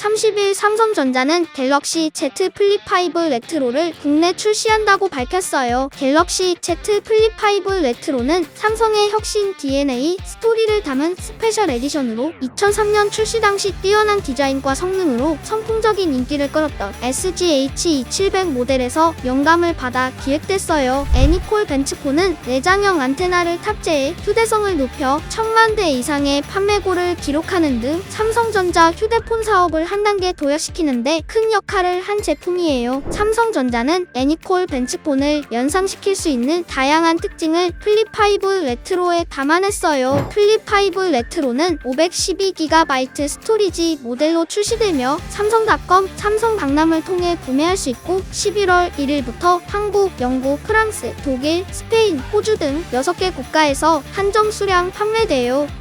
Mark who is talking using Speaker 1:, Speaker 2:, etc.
Speaker 1: 30일 삼성전자는 갤럭시 Z 플립 5 레트로를 국내 출시한다고 밝혔어요. 갤럭시 Z 플립 5 레트로는 삼성의 혁신 DNA 스토리를 담은 스페셜 에디션으로 2003년 출시 당시 뛰어난 디자인과 성능으로 선풍적인 인기를 끌었던 SGH2700 모델에서 영감을 받아 기획됐어요. 애니콜 벤츠폰은 내장형 안테나를 탑재해 휴대성을 높여 천만 대 이상의 판매고를 기록하는 등 삼성전자 휴대폰 사업을 한 단계 도약시키는데 큰 역할을 한 제품이에요. 삼성전자는 애니콜 벤츠폰을 연상시킬 수 있는 다양한 특징을 플립5 레트로에 담아냈어요. 플립5 레트로는 512GB 스토리지 모델로 출시되며 삼성닷컴, 삼성 강남을 통해 구매할 수 있고 11월 1일부터 한국, 영국, 프랑스, 독일, 스페인, 호주 등 6개 국가에서 한정 수량 판매돼요.